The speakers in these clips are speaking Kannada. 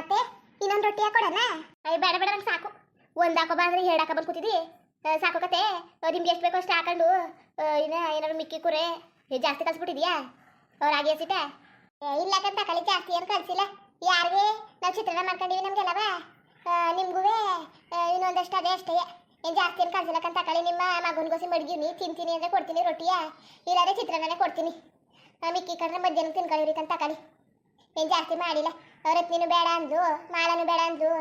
ಅತ್ತೆ ಇನ್ನೊಂದು ರೊಟ್ಟಿ ಹಾಕೊಡಣ ಅಯ್ಯ ಬೇಡ ಬೇಡ ನಂಗೆ ಸಾಕು. ಒಂದು ಹಾಕೋಬಾ ಅಂದ್ರೆ ಎರಡು ಹಾಕೋ ಬಂದು ಕೂತಿದ್ದಿ ಆ, ಸಾಕು ಕತೆ. ನಿಮ್ಗೆ ಎಷ್ಟು ಬೇಕೋ ಅಷ್ಟು ಹಾಕೊಂಡು ಇನ್ನ ಏನಾದ್ರು ಮಿಕ್ಕಿ ಕುರೆ ಜಾಸ್ತಿ ಕಲ್ಸ್ಬಿಟ್ಟಿದ್ಯಾ? ರಾಗಿ ಇಲ್ಲ ಕಂತ ಕಳಿ ಜಾಸ್ತಿ ಏನು ಕಳಿಸಿಲ್ಲ ಯಾರಿಗೆ? ನಾವು ಚಿತ್ರಾನ್ನ ಮಾಡ್ಕೊಂಡಿವಿ ನಮ್ಗೆಲ್ಲವ. ನಿಮ್ಗೂ ಇನ್ನೊಂದಷ್ಟು ಅದೇ ಅಷ್ಟೇ. ಏನು ಜಾಸ್ತಿ ಏನು ಕಳ್ಸಿಲ್ಲ ಕಂತ ಕಳಿ ನಿಮ್ಮ ಮಗನಿಗೋಸಿ ಮಡಗೀನಿ ತಿಂತೀನಿ ಅಂದರೆ ಕೊಡ್ತೀನಿ ರೊಟ್ಟಿಯ. ಇಲ್ಲಾದ್ರೆ ಚಿತ್ರಾನ್ನನೇ ಕೊಡ್ತೀನಿ. ಮಿಕ್ಕಿ ಕಂಡ್ರೆ ಮಧ್ಯಾಹ್ನ ತಿನ್ಕೊಳ್ಳಿ ಕಂತ ಕಳಿ ಏನು ಜಾಸ್ತಿ ಮಾಡಿಲ್ಲ. ರತ್ನಿನೂ ಬೇಡ ಅಂದ್ಲು ಮಾಲನು ಬೇಡ ಅಂದ್ಲು.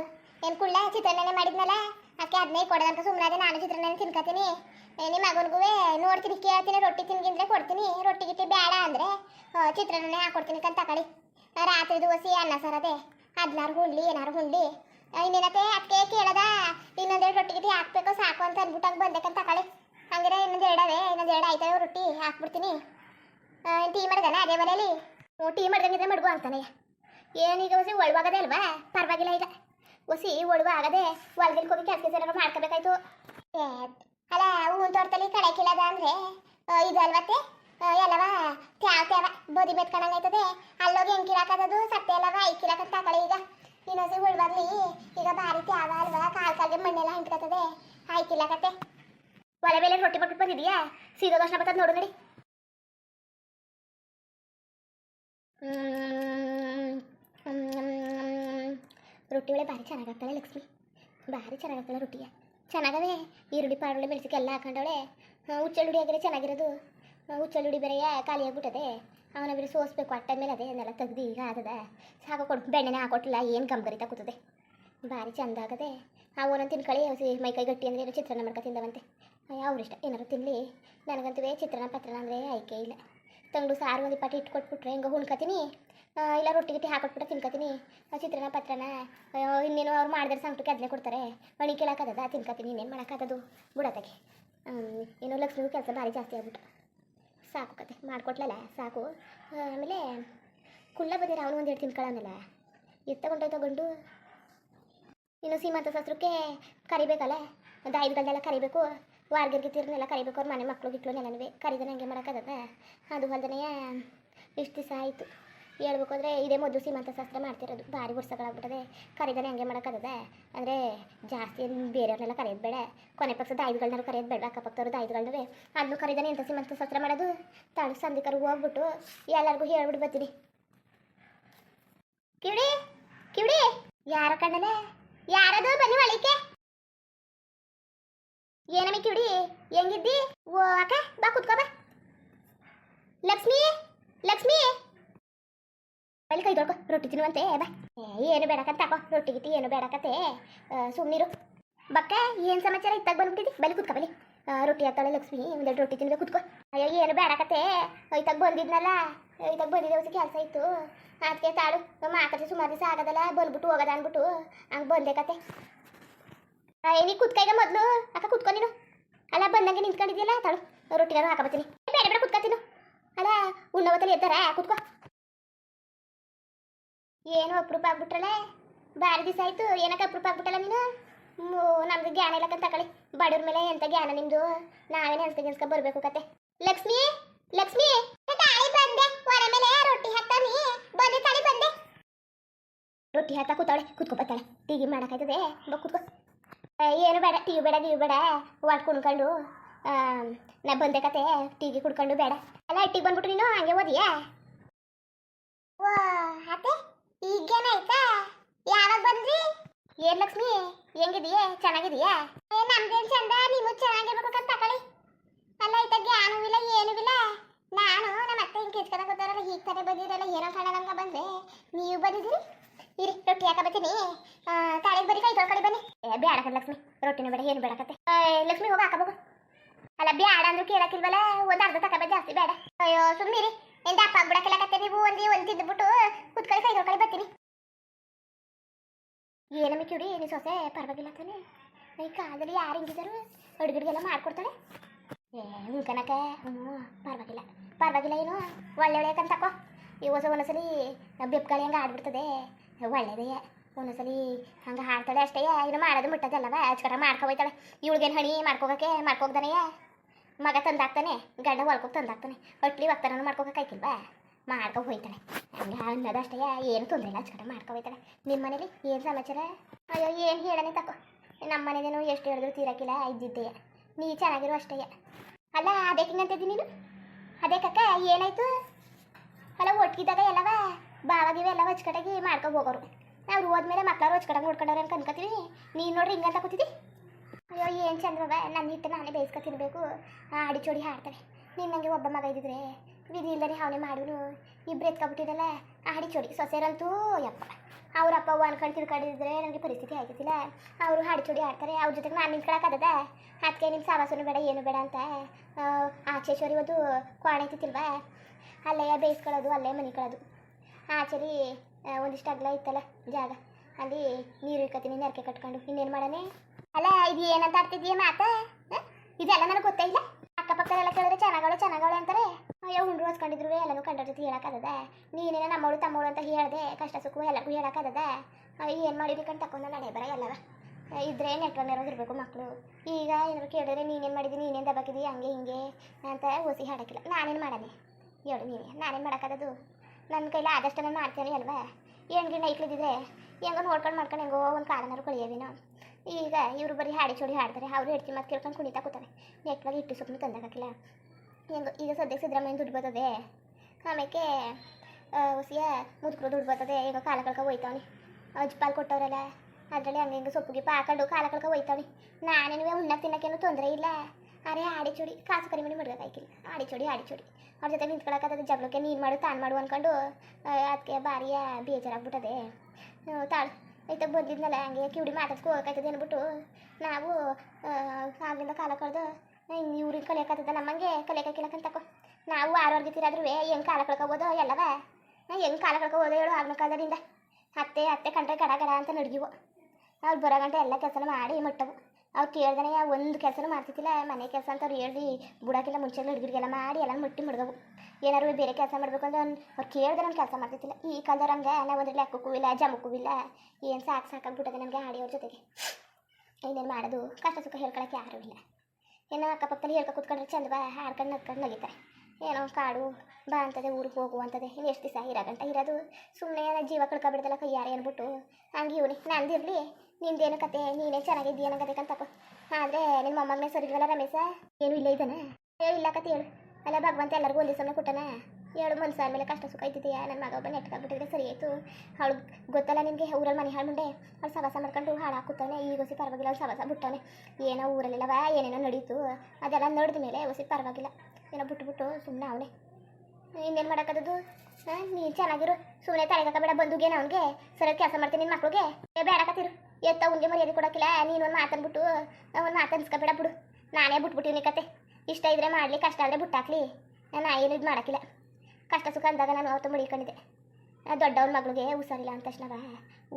ಏನು ಕುಳ್ಳ? ಚಿತ್ರನೇ ಮಾಡಿದ್ನಲ್ಲ? ಅಕ್ಕೆ ಹದಿನೈದು ಕೊಡೋದಂತ ಸುಮ್ಮನೆ ನಾನು ಚಿತ್ರಾನ್ನ ತಿನ್ಕೋತೀನಿ ನಿಮ್ಮ ಮಗನಿಗೂ ನೋಡ್ತೀನಿ, ಕೇಳ್ತೀನಿ, ರೊಟ್ಟಿ ತಿನ್ಗಿಂದ್ರೆ ಕೊಡ್ತೀನಿ. ರೊಟ್ಟಿ ಗಿಟ್ಟಿ ಬೇಡ ಅಂದ್ರೆ ಚಿತ್ರಾನ್ನ ಹಾಕೊಡ್ತೀನಿ ಕಂತ ತಕೊಳ್ಳಿ ರಾತ್ರಿ ದೋಸೆ ಅನ್ನ ಸರದೆ ಹದಿನಾರು ಹುಂಡ್ಲಿ, ಏನಾರು ಹುಂಡ್ಲಿ. ಇನ್ನೇನತ್ತೆ? ಅದಕ್ಕೆ ಕೇಳದ ಇನ್ನೊಂದೆರಡು ರೊಟ್ಟಿ ಗಿಟ್ಟಿ ಹಾಕ್ಬೇಕು, ಸಾಕು ಅಂತ ಅಂದ್ಬಿಟ್ಟು ಹಂಗೆ ಬಂದೆ ತಕೊಳ್ಳಿ ಹಂಗಿದ್ರೆ ಇನ್ನೊಂದು ಎರಡವೆ, ಇನ್ನೊಂದು ಎರಡು ಆಯ್ತವೆ ರೊಟ್ಟಿ ಹಾಕ್ಬಿಡ್ತೀನಿ. ಟೀ ಮಾಡ್ದಾನೆ ಅದೇ ಮನೇಲಿ? ಟೀ ಮಾಡ್ದಂಗಿದ್ರೆ ಮಡ್ಗು ಅಂತಾನೆ. ಏನೀಗ ಹೊಸಿ ಒಳವಾಗದೆ ಅಲ್ವಾ? ಪರವಾಗಿಲ್ಲ ಈಗ. ಹೊಸಿ ಒಳವ ಆಗದೆ ಒಳಗಿನ ಹೋಗಿ ಕೆಲಸ ಕೆಲಸ ಮಾಡ್ಕೋಬೇಕಾಯ್ತು. ಅಲ್ಲ ಹೂವಿನ ತೋಟದಲ್ಲಿ ಕಳೆ ಕೀಳದ ಅಂದ್ರೆ ಇದು ಅಲ್ವತ್ತೆ? ಎಲ್ಲವ? ತ್ಯಾವ ತ್ಯಾವ. ಬೋದಿ ಮೆತ್ಕೊಂಡಂಗಾಯ್ತದೆ ಅಲ್ಲೋಗಿ ಹೆಂಗ್ ಕಿರಾಕದದು? ಸತ್ತೆ ಎಲ್ಲವ ಐ ಕಿರಾಕಂತ ತಗೊಳ್ಳಿ ಈಗ. ಇನ್ನೊಸಿ ಉಳ್ಬರ್ಲಿ ಈಗ ಭಾರಿ ತ್ಯಾವ ಅಲ್ವಾ? ಕಾಲ್ ಕಾಲ್ಗೆ ಮಣ್ಣೆಲ್ಲ ಹಿಂಟ್ಕತ್ತದೆ ಆಯ್ಕಿಲ್ಲಕತ್ತೆ ಒಲೆ ಮೇಲೆ ರೊಟ್ಟಿ ಮಾಡ್ಬಿಟ್ಟು ಬಂದಿದ್ಯಾ ಸೀದಾ ದೋಷ ಬರ್ತದೆ ನೋಡು ನಡಿ. ರೊಟ್ಟಿ ಒಳ್ಳೆ ಭಾರಿ ಚೆನ್ನಾಗಾಗ್ತಾಳೆ ಲಕ್ಷ್ಮಿ. ಭಾರಿ ಚೆನ್ನಾಗಾಗ್ತಾಳೆ ರೊಟ್ಟಿಯ. ಚೆನ್ನಾಗದೆ ಈರುಳ್ಳಿ ಪಾರುಳ್ಳಿ ಮೆಣಸಿಗೆ ಎಲ್ಲ ಹಾಕೊಂಡವಳೆ. ಹುಚ್ಚಳುಡಿ ಆಗಿರೋ ಚೆನ್ನಾಗಿರೋದು. ಹುಚ್ಚಳುಡಿ ಬೇರೆಯ ಬೇರೆ ಖಾಲಿ ಆಗ್ಬಿಟ್ಟದೆ. ಅವನ ಬೇರೆ ಸೋಸ್ಬೇಕು, ಅಟ್ಟ ಮೇಲೆ ಅದೇ ಅದನ್ನೆಲ್ಲ ತೆಗ್ದು ಈಗ ಆದದ. ಸಾಕು ಕೊಡು, ಬೆಣ್ಣೆನೇ ಹಾಕೊಟ್ಟಿಲ್ಲ, ಏನು ಗಂಬರಿತಾ ಕೂತದೆ. ಭಾರಿ ಚಂದ ಆಗದೆ ಒಂದೊಂದು ತಿನ್ಕೊಳ್ಳಿ ಹಸಿ ಮೈ ಕೈ ಗಟ್ಟಿ ಅಂದರೆ ಏನೋ ಚಿತ್ರಾನ್ನ ಮಾಡ್ಕೊ ತಿಂದವಂತೆ. ಅವ್ರಿಷ್ಟ ಏನಾರು ತಿನ್ನಲಿ ನನಗಂತೂ ಚಿತ್ರಾನ್ನ ಪತ್ರನ ಅಂದರೆ ಆಯ್ಕೆ ಇಲ್ಲ. ತಂಗ್ಳು ಸಾರು ಒಂದು ಪಾಟಿ ಇಟ್ಟು ಕೊಟ್ಬಿಟ್ರೆ ಹಿಂಗೆ ಇಲ್ಲ, ರೊಟ್ಟಿ ಗಿಟ್ಟಿ ಹಾಕೊಟ್ಬಿಟ್ಟು ತಿನ್ಕತೀನಿ. ಚಿತ್ರನ ಪತ್ರನ ಇನ್ನೇನು ಅವ್ರು ಮಾಡಿದ್ರೆ ಸಂಕಟಕ್ಕೆ ಅದನ್ನೇ ಕೊಡ್ತಾರೆ. ಮಣಿ ಕೇಳಕ್ಕದ ತಿನ್ಕತೀನಿ, ಇನ್ನೇನು ಮಾಡೋಕ್ಕಾಗದು ಬಿಡತ್ತಾಗೆ ಏನು ಲಕ್ಷ್ಮಿಗೂ ಕೆಲಸ ಭಾರಿ ಜಾಸ್ತಿ ಆಗ್ಬಿಟ್ಟು ಸಾಕು ಕತೆ, ಮಾಡ್ಕೊಟ್ಲಲ್ಲ, ಸಾಕು. ಆಮೇಲೆ ಕುಳ್ಳ ಬಂದಿರ ಅವನು ಒಂದೆರಡು ತಿನ್ಕೊಳ್ಳೋನಲ್ಲ. ಇದು ತಗೊಂಡೋಗಿ ತಗೊಂಡು ಇನ್ನು ಸೀಮಂತ ಸಸ್ರಕ್ಕೆ ಕರಿಬೇಕಲ್ಲ, ಒಂದು ಐದುಗಳನ್ನೆಲ್ಲ ಕರಿಬೇಕು. ವಾರ್ಗಿರ್ಗಿ ತೀರ್ನೆಲ್ಲ ಕರಿಬೇಕು, ಅವ್ರ ಮನೆ ಮಕ್ಕಳು ಗಿಟ್ಲು ನೆಲನವೇ. ಕರಿದನ ಹಂಗೆ ಮಾಡೋಕ್ಕಾಗದ. ಅದು ಅಲ್ದನೆಯ ಇಷ್ಟು ದಿವಸ ಆಯಿತು. ಹೇಳ್ಬೇಕು ಅಂದರೆ ಇದೇ ಮೊದಲು ಸೀಮಂತ ಶಾಸ್ತ್ರ ಮಾಡ್ತಿರೋದು. ಭಾರಿ ವರ್ಷಗಳಾಗ್ಬಿಟ್ಟದೆ. ಕರೆದಾನೆ ಹಂಗೆ ಮಾಡೋಕ್ಕದೆ ಅಂದರೆ ಜಾಸ್ತಿ ಬೇರೆಯವ್ರನ್ನೆಲ್ಲ ಕರೆಯೋದು ಬೇಡ. ಕೊನೆ ಪಕ್ಷದ ಆಯ್ದುಗಳನ್ನ ಕರೆಯೋದು ಬೇಡ. ಅಕ್ಕಪಕ್ಕದವ್ರದ್ದು ಆಯ್ದುಗಳನ್ನವೇ ಅದನ್ನು ಕರೆದಾನೆ ಎಂಥ ಸೀಮಂತ ಶಾಸ್ತ್ರ ಮಾಡೋದು. ತಾಳು ಸಂಧಿಕರು ಹೋಗ್ಬಿಟ್ಟು ಎಲ್ಲರಿಗೂ ಹೇಳ್ಬಿಟ್ಟು ಬರ್ತೀನಿ. ಕಿವಿಡಿ ಕಿವಿಡಿ. ಯಾರ ಕಣ್ಣನೆ ಯಾರದು? ಬನ್ನಿ ಒಳಿಕೆ ಏನಮ್ಮಿ ಕಿವಿಡಿ? ಹೆಂಗಿದ್ದಿ? ಓ, ಅಕ್ಕ, ಬಾ ಕುತ್ಕೋ ಬಾ. ಲಕ್ಷ್ಮಿ ಲಕ್ಷ್ಮಿ ಬಳಿ ಕೈ ತೊಳ್ಕೊ ರೊಟ್ಟಿ ತಿನ್ನುವಂತೆ, ಬಾ. ಏನು ಬೇಡಕಂತ ತಕೋ ರೊಟ್ಟಿ ಗಿಟ್ಟಿ ಏನು ಬೇಡಕತ್ತೆ. ಸುಮ್ಮನಿರು ಬಕ್ಕ, ಏನು ಸಮಾಚಾರ ಇತ್ತಾಗ ಬಂದ್ಬಿಟ್ಟಿದ್ದಿ ಬಲಿ ಕುತ್ಕೊ ಬಲಿ ರೊಟ್ಟಿ ಹಾಕ್ತಾಳೆ ಲಕ್ಷ್ಮಿ, ಒಂದೆರಡು ರೊಟ್ಟಿ ತಿನ್ಬೇಕು, ಕುತ್ಕೋ. ಅಯ್ಯೋ, ಏನು ಬೇಡಕತ್ತೆ. ಇತ್ತಾಗ ಬಂದಿದ್ನಲ್ಲ, ಇತ್ತಾಗ ಬಂದಿದ್ದೆ ಹೊಸ ಕೆಲಸ ಇತ್ತು. ಅದಕ್ಕೆ ತಾಳು ಮಾತಾಡಿ ಸುಮಾರು ದಿವಸ ಆಗೋದಲ್ಲ, ಬಂದ್ಬಿಟ್ಟು ಹೋಗದ ಅಂದ್ಬಿಟ್ಟು ಹಂಗೆ ಬಂದೆ ಕತೆ. ನೀ ಕುತ್ಕ ಮದ್ಲು ಮೊದಲು. ಅಕ್ಕ, ಕುತ್ಕೊ ನೀನು. ಅಲ್ಲ, ಬಂದಂಗೆ ನಿಂತ್ಕೊಂಡಿದ್ಯಲ್ಲ ತಾಳು. ರೊಟ್ಟಿಗಾರು ಹಾಕಬತ್ತೀನಿ ಬೇಡ ಬೇಡ ಕುತ್ಕೊತೀನಿ ಅಲ್ಲ ಉಣ್ಣವತ್ತಲ್ಲಿ ಎದ್ದಾರ? ಕುತ್ಕೋ. ಏನು ಅಪ್ರೂಪ ಆಗ್ಬಿಟ್ರಲ್ಲ? ಭಾರಿ ದಿವಸ ಆಯ್ತು. ಏನಕ್ಕೆ ಅಪ್ರೂಪ ಆಗ್ಬಿಟ್ಟಲ್ಲ ನೀನು? ನಮ್ದು ಜ್ಞಾನ ಇಲ್ಲ ತಕೊಳ್ಳಿ ಬಡವ್ರ ಮೇಲೆ ಎಂತ ಜ್ಞಾನ ನಿಮ್ದು? ನಾವೇ ನೆನ್ಸ್ಕ ನೆನ್ಸ್ಕ ಬರ್ಬೇಕು ಕತೆ. ಲಕ್ಷ್ಮಿ ಲಕ್ಷ್ಮಿ ಬಂದೆ. ಹೊರ ಮೇಲೆ ರೊಟ್ಟಿ ಹಾಕ್ತಾನಿ. ಬಂದೆ, ತಾಳಿ ಬಂದೆ. ರೊಟ್ಟಿ ಹಾಕ್ತಾ ಕೂತಾಳೆ ಕುತ್ಕೋ ಬತ್ತಾಳೆ ಟೀಗಿ ಮಾಡಕ್ಕಾಯ್ತದೆ? ಬಾ, ಕುತ್ಕೋ. ಏನು ಬೇಡ, ಟೀ ಬೇಡ ಗೀ ಬೇಡ. ಒಟ್ಟು ಕುಣ್ಕೊಂಡು ನಾ ಬಂದೆ ಕತೆ. ಟೀಗಿ ಕುಡ್ಕೊಂಡು ಬೇಡ. ಅಲ್ಲ, ಇಟ್ಟಿಗೆ ಬಂದ್ಬಿಟ್ಟು ನೀನು, ಹಂಗೆ ಓದಿಯಾ? ವಾ, ಅತ್ತೆ? ಈಗೇನಾಯ್ತಾ? ಯಾವಾಗ ಬಂದ್ರಿ? ಏನ್ ಲಕ್ಷ್ಮಿ, ಹೆಂಗಿದೀಯಾ? ಚೆನ್ನಾಗಿದೀಯಾ? ಏ ಚಂದ ನೀವು ಚೆನ್ನಾಗಿರ್ಬೇಕು ತಕೊಳ್ಳಿ ಅಲ್ಲ, ಇತ್ತ ಜ್ಞಾನೂ ಇಲ್ಲ, ಏನೂ ಇಲ್ಲ. ನಾನು ನಮ್ಮ ಅತ್ತೆ ಹಿಂಗೆ ಬಂದೆ ನೀವು ಬಂದಿದ್ದೀರಿ ಇರಿ, ರೊಟ್ಟಿ ಹಾಕ ಬರ್ತೀನಿ. ತಾಳಿಗೆ ಬರೀ ಕೈ ತೊಳ್ಕೊಳ್ಳಿ ಬನ್ನಿ. ಏ ಬೇಡ ಕಣ್ ಲಕ್ಷ್ಮಿ, ರೊಟ್ಟಿನ ಬೇಡ, ಏನು ಬೇಡಕತ್ತೆ ಲಕ್ಷ್ಮಿ ಹೋಗಿ ಹಾಕಬೇಕು ಅಲ್ಲ ಬೇಡ ಅಂದ್ರೂ ಕೇಳಕ್ಕಿಲ್ವಲ್ಲ, ಒಂದು ಅರ್ಧ ತಕ ಜಾಸ್ತಿ ಬೇಡ ಅಯ್ಯೋ ಸುಮ್ಮನಿರಿ ಎಂದ ಅಪ್ಪ ಆಗ್ಬಿಡಕ್ಕೆಲ್ಲಕತ್ತೆ ನೀವು ಒಂದಿ ಒಂದು ತಿಂದ್ಬಿಟ್ಟು ಕುತ್ಕೊಳ್ಳಿ, ಕೈ ಕಡೆ ಬರ್ತೀನಿ. ಏನಮ್ಮ ಕಿಡಿ ನೀ ಸೊಸೆ, ಪರವಾಗಿಲ್ಲ ತಾನೆ. ಈ ಕಾಲದಲ್ಲಿ ಯಾರು ಹಿಂಗಿದ್ದಾರೆ? ಅಡುಗೆಗೆಲ್ಲ ಮಾಡ್ಕೊಡ್ತಾಳೆ. ಏ ಉಳ್ಕನಕ ಕನಕ ಹ್ಞೂ ಪರವಾಗಿಲ್ಲ. ಪರವಾಗಿಲ್ಲ ಏನು? ಒಳ್ಳೆ ಒಳ್ಳೆ ಕಂತಕೋ ಈ ಹೊಸ ಒಂದೊಂದ್ಸಲಿ ಬೆಪ್ಕಾಳಿ ಹಂಗೆ ಆಡ್ಬಿಡ್ತದೆ. ಒಳ್ಳೇದೇ. ಒಂದೊಂದ್ಸಲಿ ಹಂಗೆ ಹಾಡ್ತಾಳೆ ಅಷ್ಟೇ. ಇನ್ನು ಮಾಡೋದು ಮುಟ್ಟದಲ್ಲವ? ಅಚ್ಕರ ಮಾಡ್ಕೊ ಹೋಯ್ತಾಳೆ. ಇವಳಿಗೇನು ಹಣಿ ಮಾಡ್ಕೋಗಕ್ಕೆ, ಮಾಡ್ಕೋಗ್ದಾನೆಯ? ಮಗ ತಂದಾಕ್ತಾನೆ, ಗಂಡ ಹೊಲ್ಕೋಗಿ ತಂದಾಕ್ತಾನೆ. ಹೊಟ್ಲಿ ಮಾಡ್ಕೋಕೆ ಮಾಡ್ಕೋಗಕ್ಕಾಯ್ಕಿಲ್ವಾ ಮಾಡ್ಕೊ ಹೋಯ್ತಾಳೆ ಹಂಗೆ ಅನ್ನೋದಷ್ಟೇ ಏನು ತೊಂದರೆ ಇಲ್ಲ ಅಚ್ಚಕಟ್ಟ ಮಾಡ್ಕೊ ಹೋಯ್ತಾನೆ ನಿಮ್ಮ ಮನೇಲಿ ಏನು ಸಮಾಚಾರ? ಅಯ್ಯೋ, ಏನು ಹೇಳನೆ ತಕೋ. ನಮ್ಮ ಮನೇದೇನು ಎಷ್ಟು ಹೇಳಿದ್ರು ತೀರಕ್ಕಿಲ್ಲ ಇದ್ದಿದ್ದೆ. ನೀ ಚೆನ್ನಾಗಿರೋ ಅಷ್ಟೇ. ಅಲ್ಲ, ಅದೇ ಹಿಂಗಂತಿದ್ದಿ ನೀನು? ಅದೇ ಕಕ್ಕ, ಏನಾಯ್ತು? ಅಲ್ಲ ಒಟ್ಟಿಗಿದ್ದಾಗ ಎಲ್ಲವ ಬಾವಾಗಿವೆ ಎಲ್ಲ ಹೊಚ್ಕಟಾಗಿ ಮಾಡ್ಕೊ ಹೋಗೋರು. ನಾವು ಹೋದ್ಮೇಲೆ ಮಕ್ಕಳು ಹೊಚ್ಕಟಾಗಿ ನೋಡ್ಕೊಂಡವ್ರೆ ಅಂತ ಅನ್ಕೋತೀವಿ ನೀನು ನೋಡ್ರಿ ಹಿಂಗಂತ ಕೂತಿದ್ದಿ? ಅಯ್ಯೋ, ಏನು ಚಂದ ಬಾಬಾ ನನ್ನ ಹಿಟ್ಟು ನಾನೇ ಬೇಯಿಸ್ಕೊ ತಿನ್ನಬೇಕು ಅಡಿ ಚೋಡಿ ಹಾಡ್ತಾರೆ ನೀನು ನನಗೆ ಒಬ್ಬ ಮಗ ಇದ್ದಿದ್ರೆ ವಿಧಿ ಇಲ್ಲದೆ ಅವನೇ ಮಾಡಿನು. ಇಬ್ರು ಎತ್ಕೊಬಿಟ್ಟಿದ್ದಲ್ಲ ಆಡಿ ಚೋಡಿ. ಸೊಸೆರಂತೂ ಯಪ್ಪ. ಅವ್ರ ಅಪ್ಪ ಅವ್ವ ಅನ್ಕೊಂಡು ತಿಳ್ಕೊಂಡಿದ್ರೆ ನನಗೆ ಪರಿಸ್ಥಿತಿ ಆಗಿದ್ದಿಲ್ಲ. ಅವರು ಹಾಡಿ ಚೋಡಿ ಆಡ್ತಾರೆ ಅವ್ರ ಜೊತೆಗೆ ನಾನು ನಿಂತ್ಕೊಳಕ್ಕಾಗದ ಅದಕ್ಕೆ ನಿಮ್ಮ ಸಾವಾಸನು ಬೇಡ, ಏನು ಬೇಡ ಅಂತ. ಆಚೇಶ್ವರಿ ಒಂದು ಕ್ವಾಣೆ ಐತಿಲ್ವಾ ಅಲ್ಲೇ ಬೇಯಿಸ್ಕೊಳ್ಳೋದು, ಅಲ್ಲೇ ಮನೆ ಕಳೋದು. ಆಚೆಲಿ ಒಂದಿಷ್ಟು ಅಗ್ಲ ಇತ್ತಲ್ಲ ಜಾಗ. ಅಲ್ಲಿ ನೀರು ಇಕ್ಕತ್ತೀನಿ ನೆರಕೆ ಕಟ್ಕೊಂಡು. ಇನ್ನೇನು ಮಾಡನೆ ಅಲ್ಲ, ಇದು ಏನಂತ ಆಡ್ತಿದ್ಯ ಮಾತ? ಇದೆಲ್ಲ ನನಗೆ ಗೊತ್ತೇ ಇಲ್ಲ. ಅಕ್ಕಪಕ್ಕದೆಲ್ಲ ಕೇಳಿದ್ರೆ ಚೆನ್ನಾಗವಳೆ ಚೆನ್ನಾಗವಳೆ ಅಂತಾರೆ. ಅಯ್ಯೋ, ಹುಂಡ್ರು ಹೊಸ್ಕೊಂಡಿದ್ರು ಎಲ್ಲನೂ ಜೊತೆ ಹೇಳಕ್ಕಾಗದ. ನೀನೇನ ನಮ್ಮವಳು, ತಮ್ಮವಳು ಅಂತ ಹೇಳ್ದೆ, ಕಷ್ಟ ಸುಖ ಎಲ್ಲರಿಗೂ ಹೇಳಕ್ಕಾಗದ. ಏನು ಮಾಡಿದ್ರಿ ಕಂಡು ತಕೊಂಡು ನಡೆ ಬರ ಎಲ್ಲವ. ಇದ್ರೆ ನೆಟ್ವರ್ಕ್ ಇರೋದು ಇರಬೇಕು ಮಕ್ಕಳು ಈಗ ಏನಾದ್ರು ಕೇಳಿದ್ರೆ ನೀನೇನು ಮಾಡಿದಿ, ನೀನೇನು ದಬಾಕಿದಿ, ಹಂಗೆ, ಹಿಂಗೆ ಅಂತ ಓಸಿ ಹಾಡಕ್ಕಿಲ್ಲ. ನಾನೇನು ಮಾಡನೆ? ಹೇಳು ನೀನು. ನಾನೇನು ಮಾಡೋಕ್ಕಾಗದು ನನ್ನ ಕೈಲಿ ಆದಷ್ಟು ನಾನು ಮಾಡ್ತೇನೆ ಅಲ್ವಾ ಹೆಣ್ಗಿಣ್ಣ ಇಕ್ಳಿದ್ರೆ ಹೆಂಗೋ ನೋಡ್ಕೊಂಡು ಮಾಡ್ಕೊಂಡು ಹೆಂಗೋ ಒಂದು ಕಾಲನಾರು ಕಳಿಯವೇನೋ ಈಗ ಇವರು ಬರೀ ಹಾಡಿ ಚೋಡಿ ಹಾಡ್ತಾರೆ, ಅವರು ಹೆಡ್ತಿ ಮಾತು ಕೇಳ್ಕೊಂಡು ಕುಣಿತಾ ಕೂತಾರೆ ನೆಟ್ವಾಗಿ ಇಟ್ಟು ಸೊಪ್ಪು ತಂದಾಕಿಲ್ಲ ಹೆಂಗೋ, ಈಗ ಸದ್ಯಕ್ಕೆ ಸಿದ್ದರಾಮಯ್ಯ ದುಡ್ಡು ಬರ್ತದೆ. ಆಮೇಲೆ ಹೊಸಿಯ ಮುದುಕರು ದುಡ್ಡು ಬರ್ತದೆ. ಈಗ ಕಾಲ ಕಳ್ಕೊ ಹೋಯ್ತಾವನಿ. ಅಜ್ಪಾಲ್ ಕೊಟ್ಟವರಲ್ಲ, ಅದರಲ್ಲಿ ಹಂಗೆ ಹಿಂಗೆ ಸೊಪ್ಪು ಗಿಪ್ಪ ಹಾಕೊಂಡು ಕಾಲ ಕಳ್ಕೊ ಹೋಯ್ತಾವನಿ. ನಾನೇನು ಉಣ್ಣಕ್ಕೆ ತಿನ್ನಕ್ಕೇನು ತೊಂದರೆ ಇಲ್ಲ. ಅರೆ ಆಡಿ ಚೂಡಿ, ಕಾಸು ಕರಿಮಣಿ ಮಡ್ಬೇಕಾಯ್ಕಿಲ್ಲ ಆಡಿ ಚೋಡಿ ಆಡಿ ಚೋಡಿ. ಅವ್ರ ಜೊತೆ ನಿಂತ್ಕೊಳಕತ್ತದ ಜಗಳಕ್ಕೆ ನೀನು ಮಾಡು, ತಾನು ಮಾಡು ಅಂದ್ಕೊಂಡು ಅದಕ್ಕೆ ಭಾರಿಯ ಬೇಜಾರಾಗ್ಬಿಟ್ಟದೆ. ತಾಳು. ಆಯ್ತಾ ಬಂದಿದ್ನಲ್ಲ, ಹಂಗೆ ಕಿವಿಡಿ ಮಾತಾಡ್ಸ್ಕೊ ಹೋಗಕ್ಕಾಯ್ತದೆ ಅಂದ್ಬಿಟ್ಟು ನಾವು ಆಗಿಂದ ಕಾಲ ಕಳೆದು ಇವ್ರಿಗೆ ಕಲಿಯೋಕ್ಕಾಗ್ತದ ನಮ್ಮಂಗೆ ಕಲಿಯೋಕ್ಕಾಗಿಲ್ಲ ತಕೋ ನಾವು ಆರೋಗ್ಯ ತಿರಾದ್ರೂ ಹೆಂಗೆ ಕಾಲ ಕಳ್ಕೊಬೋದು ಎಲ್ಲವ ಹೆಂಗೆ ಕಾಲ ಕಳ್ಕೊಬೋದು ಹೇಳು ಆಗಿನ ಕಾಲದಿಂದ. ಅತ್ತೆ ಅತ್ತೆ ಕಂಡ್ರೆ ಗಡ ಗಡ ಅಂತ ನಡ್ಗಿವು. ಅವ್ರು ಬರೋ ಗಂಟೆ ಎಲ್ಲ ಕೆಲಸನ ಮಾಡಿ ಮಟ್ಟವು. ಅವ್ರು ಕೇಳ್ದನೆ ಒಂದು ಕೆಲಸನೂ ಮಾಡ್ತಿದ್ದಿಲ್ಲ, ಮನೆ ಕೆಲಸ ಅಂತ ಅವ್ರು ಹೇಳಿ ಬುಡಕ್ಕಿಲ್ಲ ಮುಂಚೆ ಹುಡುಗರಿಗೆಲ್ಲ ಮಾಡಿ ಎಲ್ಲ ಮುಟ್ಟಿ ಮುಡ್ದವು ಏನಾರು ಬೇರೆ ಕೆಲಸ ಮಾಡಬೇಕು ಅಂದ್ರೆ ಅವ್ರು ಕೇಳಿದ್ರೆ ನಾನು ಕೆಲಸ ಮಾಡ್ತಿದ್ದಿಲ್ಲ. ಈ ಕಾಲದವ್ರು ಹಂಗೆ ನಾವು ಒಂದ್ರಲ್ಲಿ ಲೆಕ್ಕಕ್ಕೂ ಇಲ್ಲ ಜಮಕ್ಕೂ ಇಲ್ಲ, ಏನು ಸಾಕು ಸಾಕಾಗ್ಬಿಟ್ಟದೆ ನಮಗೆ ಅವ್ರ ಜೊತೆಗೆ. ಇನ್ನೇನು ಮಾಡೋದು? ಕಷ್ಟ ಸುಖ ಹೇಳ್ಕೊಳಕ್ಕೆ ಯಾರೂ ಇಲ್ಲ. ಏನೋ ಅಕ್ಕಪಕ್ಕದಲ್ಲಿ ಹೇಳ್ಕೊ ಕೂತ್ಕೊಂಡ್ರೆ ಚಂದ ಬಾ, ಹಾಡ್ಕೊಂಡು ನಕ್ಕೊಂಡು ನಗಿತಾರೆ. ಏನೋ ಕಾಡು, ಬಾ ಅಂತದೆ, ಊರಿಗೆ ಹೋಗು ಅಂತದೆ ಇನ್ನು ಎಷ್ಟು ದಿವಸ ಇರೋ ಗಂಟ ಇರೋದು ಸುಮ್ಮನೆ ಜೀವ ಕಳ್ಕೊಬಿಡ್ದಲ್ಲ ಕೈಯಾರೆ ಅಂದ್ಬಿಟ್ಟು ಹಂಗೆ ಇವನಿ, ನಂದಿರಲಿ. ನಿಂದೇನು ಕತೆ? ನೀನೇ ಚೆನ್ನಾಗಿದ್ದೀಯ ಕತೆ ಕಂತಪ್ಪ. ಆದರೆ ನಿಮ್ಮ ಮೊಮ್ಮಗನೇ ಇಲ್ವಲ್ಲ ರಮೇಶ? ಏನು ಇಲ್ಲ ಇದ್ದಾನೆ. ಹೇಳು ಇಲ್ಲ ಕತೆ ಹೇಳು. ಅಲ್ಲ, ಭಗವಂತ ಎಲ್ಲರಿಗೂ ಒಂದೇ ಸಮಯ ಕೊಟ್ಟನ? ಹೇಳು, ಮನ್ಸ ಮೇಲೆ ಕಷ್ಟ ಸುಖ ಇದ್ದಿದೆಯಾ? ನನ್ನ ಮಗ ಒಬ್ಬ ನೆಟ್ಕಾಗ್ಬಿಟ್ಟಿದ್ರೆ ಸರಿ ಆಯಿತು. ಅವಳು ಗೊತ್ತಲ್ಲ ನಿನಗೆ ಊರಲ್ಲಿ ಮನೆ ಹಾಳು ಮುಂಡೆ ಅವ್ಳು ಸವಾಸ ಮಾಡ್ಕೊಂಡು ಹಾಳು ಹಾಕುತ್ತಾನೆ ಈಗ ಹೊಸಿ ಪರವಾಗಿಲ್ಲ, ಅವ್ಳು ಸವಾಸ ಬಿಟ್ಟಾನೆ ಏನೋ ವಾ ಏನೇನೋ ನಡೀತು. ಅದೆಲ್ಲ ನೋಡಿದ ಮೇಲೆ ಹೊಸಿ ಪರವಾಗಿಲ್ಲ. ಏನೋ ಬಿಟ್ಬಿಟ್ಟು ಸುಮ್ಮನೆ ಅವನೇ. ಇನ್ನೇನು ಮಾಡೋಕ್ಕದ್ದು? ಹಾಂ, ನೀನು ಚೆನ್ನಾಗಿರು. ಸುಮ್ಮನೆ ತಲೆಗಾಕಬೇಡ ಬಂದುಗೇನ ಅವನಿಗೆ? ಸರಿ ಕೆಲಸ ಮಾಡ್ತೀನಿ ನಿನ್ನ ಮಕ್ಳಿಗೆ? ಏ ಬೇಡಕತ್ತಿರು ಎತ್ತ ಉಂಡೆ ಮರ್ಯಾದೆ ಕೊಡೋಕ್ಕಿಲ್ಲ ನೀನು ಒಂದು ಮಾತನ್ಬಿಟ್ಟು ಒಂದು ಮಾತನ್ಸ್ಕೊಬೇಡ ಬಿಡು. ನಾನೇ ಬಿಟ್ಬಿಟ್ಟಿವ್ನಿ ಕತೆ ಇಷ್ಟ ಇದ್ರೆ ಮಾಡಲಿ, ಕಷ್ಟ ಆದರೆ ಬಿಟ್ಟಾಕ್ಲಿ. ನಾನು ಏನು ಇದು ಮಾಡೋಕ್ಕಿಲ್ಲ. ಕಷ್ಟ ಸುಖ ಅಂದಾಗ ನಾನು ಅವತ್ತು ಮಡಿಕೊಂಡಿದ್ದೆ ದೊಡ್ಡವನ ಮಗಳಿಗೆ ಹುಷಾರಿಲ್ಲ ಅಂತ ತಕ್ಷಣ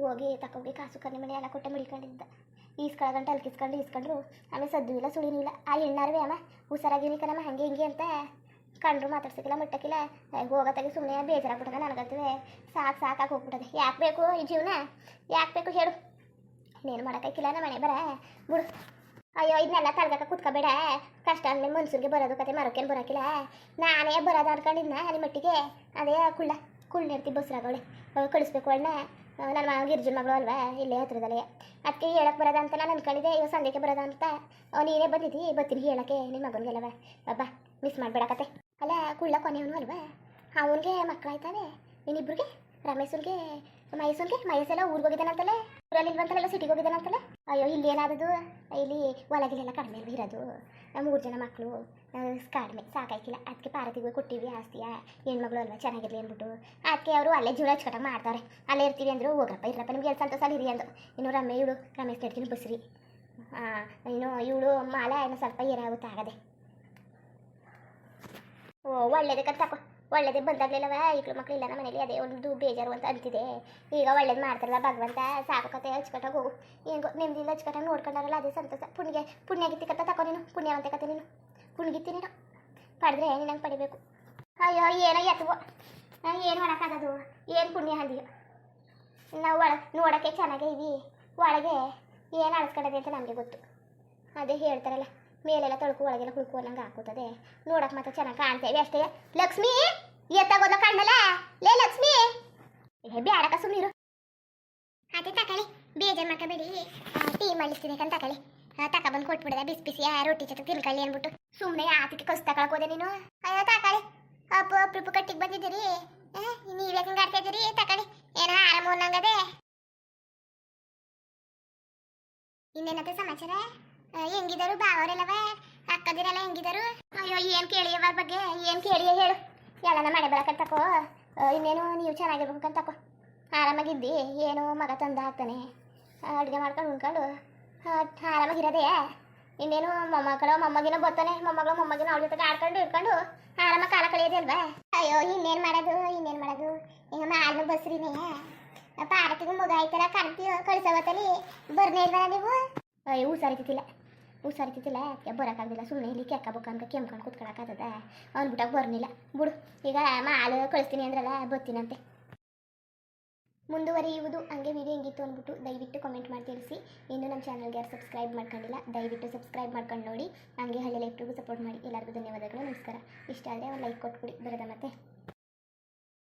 ಹೋಗಿ ತಕೋಗಿ ಕಾಸು ಕರ್ನಿ ಮನೆ ಎಲ್ಲ ಕೊಟ್ಟು ಮಡಿಕೊಂಡಿದ್ದ ಈಸ್ಕೊಳ್ಳೋ ಗಂಟೆ ಅಲ್ಲಿ ಕಿಸ್ಕೊಂಡು ಈಸ್ಕೊಂಡ್ರು ಆಮೇಲೆ ಸದ್ದು ಇಲ್ಲ, ಸುಳಿನೂ ಇಲ್ಲ. ಆ ಹೆಣ್ಣಾರ್ವೆ ಅಮ್ಮ ಹುಷಾರಾಗಿರಿ ಕಣಮ್ಮ, ಹಂಗೆ ಹಿಂಗೆ ಅಂತ ಕಂಡ್ರು ಮಾತಾಡ್ಸೋಕ್ಕಿಲ್ಲ ಮುಟ್ಟಕ್ಕಿಲ್ಲ ಹೋಗತ್ತಾಗಿ ಸುಮ್ಮನೆ ಬೇಜಾರಾಗ್ಬಿಟ್ಟದ ನನಗಂತೂ. ಸಾಕು ಸಾಕಾಗಿ ಹೋಗ್ಬಿಟ್ಟದೆ. ಯಾಕೆ ಬೇಕು ಈ ಜೀವನ? ಯಾಕೆ ಬೇಕು ಹೇಳು. ಇನ್ನೇನು ಮಾಡೋಕ್ಕಾಗಿಲ್ಲ ನಮ್ಮ ಮನೆ ಬರ? ಬಿಡು. ಅಯ್ಯೋ ಇದನ್ನೆಲ್ಲ ತಳ್ಗಕ್ಕ ಕುತ್ಕೋಬೇಡ. ಕಷ್ಟ ಅಂದ್ರೆ ಮನ್ಸೂರಿಗೆ ಬರೋದು ಕತೆ ಮರಕ್ಕೇನು ಬರೋಕಿಲ್ಲ. ನಾನೇ ಬರೋದು ಅನ್ಕೊಂಡಿದ್ನ ನಿಮ್ಮ ಮಟ್ಟಿಗೆ. ಅದೇ ಕುಳ್ಳ ಕುಳ್ಳಿರ್ತಿ ಬಸ್ರಾಗವಳೆ ಕಳಿಸ್ಬೇಕು ಅಣ್ಣ ನನ್ನ ಮಾವ ಗಿರ್ಜನ್ ಮಗಳು ಅಲ್ವಾ, ಇಲ್ಲೇ ಹತ್ರದಲ್ಲೇ. ಅದಕ್ಕೆ ಹೇಳಕ್ಕೆ ಬರೋದ ಅಂತ ನಾನು ಅನ್ಕೊಂಡಿದ್ದೆ. ಇವಾಗ ಸಂಧ್ಯಕ್ಕೆ ಬರೋದ ಅಂತ. ನೀನೇ ಬಂದಿದ್ದಿ, ಬರ್ತೀನಿ ಹೇಳಕ್ಕೆ ನಿಮ್ಮ ಮಗನಿಗೆಲ್ಲವ. ಬಾಬಾ ಮಿಸ್ ಮಾಡಬೇಡ ಕತೆ. ಅಲ್ಲ, ಕುಳ್ಳ ಕೊನೆಯವನು ಅಲ್ವಾ? ಅವನಿಗೆ ಮಕ್ಕಳಾಯ್ತಾವೆ ಇನ್ನಿಬ್ರಿಗೆ ರಮೇಶನ್ಗೆ? ಮೈಸೂರಿಗೆ? ಮೈಸೆಲ್ಲ ಊರಿಗೆ ಊರಲ್ಲಿ ಬಂತಲ್ಲ ಸಿಟಿಗೆ ಹೋಗಿದ್ದಾನಂತಲೇ ಅಯ್ಯೋ, ಇಲ್ಲಿ ಏನಾದದು? ಇಲ್ಲಿ ಹೊಲಗಿಲೆಲ್ಲ ಕಡಿಮೆ ಇರೋದು? ಮೂರು ಜನ ಮಕ್ಕಳು ಕಡಿಮೆ, ಸಾಕಾಯ್ತಿಲ್ಲ. ಅದಕ್ಕೆ ಪಾರತಿಗೆ ಕೊಟ್ಟಿವಿ ಆಸ್ತಿಯ ಹೆಣ್ಮಗಳು ಅಲ್ವಾ? ಚೆನ್ನಾಗಿರ್ಲಿ ಅಂದ್ಬಿಟ್ಟು. ಅದಕ್ಕೆ ಅವರು ಅಲ್ಲೇ ಜೀವನ ಚಟ ಮಾಡ್ತಾರೆ. ಅಲ್ಲೇ ಇರ್ತೀವಿ ಅಂದರು, ಹೋಗ್ರಪ್ಪ ಇರಪ್ಪ ನಿಮ್ಗೆ ಎಲ್ಲಿ ಸಂತೋಷ? ಇರಿ ಅಂದು ಇನ್ನು ರಮ್ಮೆ ಇವಳು ರಮೇಶ್ ಕೇಳ್ತೀನಿ ಬಸ್ರಿ. ಇನ್ನು ಇವಳು ಮಾಲ ಏನೋ ಸ್ವಲ್ಪ ಏನಾಗುತ್ತೆ ಆಗದೆ ಓ ಒಳ್ಳೇದಕ್ಕೆ ತಕೋ. ಒಳ್ಳೇದೇ ಬಂದಾಗ್ಲಿಲ್ಲವ? ಈಗಲೂ ಮಕ್ಳು ಇಲ್ಲ ನಮ್ಮ ಮನೇಲಿ? ಅದೇ ಒಂದು ಬೇಜಾರು ಅಂತ ಅಂತಿದೆ. ಈಗ ಒಳ್ಳೇದು ಮಾಡ್ತಾರಲ್ಲ ಭಗವಂತ, ಸಾಕು ಕತೆ ಹಚ್ಕಟ್ಟಾಗ ಹೋಗು. ಹೆಂಗೋ ನಿಮ್ದಿಲ್ಲ ಹಚ್ಕಟ್ಟಾಗ ನೋಡ್ಕೊಂಡಾರಲ್ಲ, ಅದೇ ಸಂತೋಷ. ಪುಣ್ಯ ಪುಣ್ಯಾಗಿತ್ತಿ ಕತ್ತ ತಕೋ ನೀನು, ಪುಣ್ಯವಂತೆ ಕತೆ ನೀನು. ಪುಣ್ಯಗಿತ್ತಿ ನೀನು. ಪಡೆದ್ರೆ ನಂಗೆ ಪಡಿಬೇಕು. ಅಯ್ಯೋ, ಏನೋ ಎತ್ತುವೋ ಏನು ಮಾಡೋಕ್ಕಾಗದು? ಏನು ಪುಣ್ಯ ಹಂದಿಯೋ ನಾವು ಒಳ, ನೋಡೋಕ್ಕೆ ಚೆನ್ನಾಗೇ ಇವಿ. ಒಳಗೆ ಏನು ಅಳಿಸ್ಕೊಂಡದೆ ಅಂತ ನಮಗೆ ಗೊತ್ತು. ಅದೇ ಹೇಳ್ತಾರಲ್ಲ, ಮೇಲೆಲ್ಲ ತೊಳ್ಕು ಒಳಗೆಲ್ಲ ಹುಳ್ಕು ಅನ್ನಂಗೆ ಹಾಕುತ್ತದೆ ನೋಡಕ್ಕೆ ಮಾತ್ರ ಚೆನ್ನಾಗಿ ಕಾಣ್ತೇವೆ ಅಷ್ಟೇ. ಲಕ್ಷ್ಮಿ! ಎತ್ತಾಗೋದ ಕಣ್ಣಲ್ಲ? ಲೇ ಲಕ್ಷ್ಮಿ! ಏ ಬ್ಯಾಡಕ ಸುಮ್ಮನಿರು ಅದೇ ತಕಳಿ ಬೇಜಾರು ಮಾಡ್ಕೋಬೇಡಿ. ಟೀ ಮಾಡಿಸ್ತೀನಿ ಅಂತ ತಕೊಳ್ಳಿ. ತಕ ಬಂದು ಕೊಟ್ಬಿಡದ, ಬಿಸಿ ಬಿಸಿ ರೊಟ್ಟಿ ಜೊತೆ ತಿನ್ಕೊಳ್ಳಿ ಅಂದ್ಬಿಟ್ಟು. ಸುಮ್ಮನೆ ಆತಕ್ಕೆ ಕಸ್ ತಕೊಳಕ್ ಹೋದೆ ನೀನು. ಅಯ್ಯೋ ತಕಳಿ ಅಪ್ಪು ಅಪ್ರೂಪ ಕಟ್ಟಿಗೆ ಬಂದಿದ್ದೀರಿ. ನೀವು ಯಾಕಂಗ ಆಡ್ತಾ ಇದ್ದೀರಿ? ತಕೊಳ್ಳಿ. ಏನೋ ಆರಾಮ ಅನ್ನಂಗದೆ. ಇನ್ನೇನತ್ತೆ ಸಮಾಚಾರ? ಹೆಂಗಿದಾರು ಬಾವರೆಲ್ಲವ ಅಕ್ಕದಿರೆಲ್ಲ ಹೆಂಗಿದಾರು? ಅಯ್ಯೋ, ಏನ್ ಕೇಳಿ ಬಗ್ಗೆ? ಏನ್ ಕೇಳಿ ಹೇಳು. ಎಲ್ಲನ ಮನೆ ಬರಕಂತ ತಕೋ ಆ, ಇನ್ನೇನು ನೀವು ಚೆನ್ನಾಗಿರ್ಬೇಕು ಅಂತ ತಕೋ ಆರಾಮಾಗಿದ್ದಿ ಏನು ಮಗ ತಂದ ಹಾಕ್ತಾನೆ. ಅಡುಗೆ ಮಾಡ್ಕೊಂಡು ಉಣ್ಕೊಂಡು ಆರಾಮಾಗಿರೋದೇ. ಇನ್ನೇನು ಮೊಮ್ಮಕ್ಕಳು ಮೊಮ್ಮಗಿನ ಬರ್ತಾನೆ ಮೊಮ್ಮಗಳು ಮೊಮ್ಮಗಿನ ಅವ್ರ ಜೊತೆಗೆ ಆಡ್ಕೊಂಡು ಇಟ್ಕೊಂಡು ಆರಾಮ ಕಾಲ ಕಳೆಯೋದೇ ಅಯ್ಯೋ ಇನ್ನೇನು ಮಾಡೋದು ಇನ್ನೇನು ಮಾಡೋದು? ಈಗ ಬಸ್ರಿ ಬಸ್ರಿನೇ ಪಾರ್ಕಿಗೆ ಮಗ ಆಯ್ತಾರ ಕರ್ತಿ ಕಳಿಸವತ್ತಲ್ಲಿ ಬರ್ನೇ ಇಲ್ವಾ ನೀವು? ಅಯ್ಯೋ ಹುಷಾರಿತಿಲ್ಲ ಹುಷಾರಿತಿಲ್ಲ ಯಾಕೆ ಬರೋಕ್ಕಾಗಲಿಲ್ಲ ಸುಮ್ಮನೆ ಇಲ್ಲಿ ಕೆಕ್ಕ ಅಂತ ಅನ್ಕ ಕೆಮ್ಕೊಂಡು ಅವ್ನು ಅಂದ್ಬಿಟ್ಟಾಗ ಬರ್ನಿಲ್ಲ. ಬಿಡು, ಈಗ ಮಾಲು ಕಳಿಸ್ತೀನಿ ಅಂದ್ರಲ್ಲ ಬರ್ತೀನಂತೆ ಮುಂದುವರಿಯುವುದು, ಹಂಗೆ ವಿಡಿಯೋ ಹೆಂಗಿತ್ತು ಅಂದ್ಬಿಟ್ಟು ದಯವಿಟ್ಟು ಕಮೆಂಟ್ ಮಾಡಿ ತಿಳಿಸಿ. ಇನ್ನೂ ನಮ್ಮ ಚಾನಲ್ಗೆ ಯಾರು ಸಬ್ಸ್ಕ್ರೈಬ್ ಮಾಡ್ಕೊಂಡಿಲ್ಲ, ದಯವಿಟ್ಟು ಸಬ್ಸ್ಕ್ರೈಬ್ ಮಾಡ್ಕೊಂಡು ನೋಡಿ. ಹಂಗೆ ಹಳ್ಳಿ ಲೈಫ್ಟಿಗೂ ಸಪೋರ್ಟ್ ಮಾಡಿ. ಎಲ್ಲರಿಗೂ ಧನ್ಯವಾದಗಳು, ನಮಸ್ಕಾರ. ಇಷ್ಟ ಆದರೆ ಒಂದು ಲೈಕ್ ಕೊಟ್ಬಿಡಿ. ಬರೋದ ಮತ್ತೆ.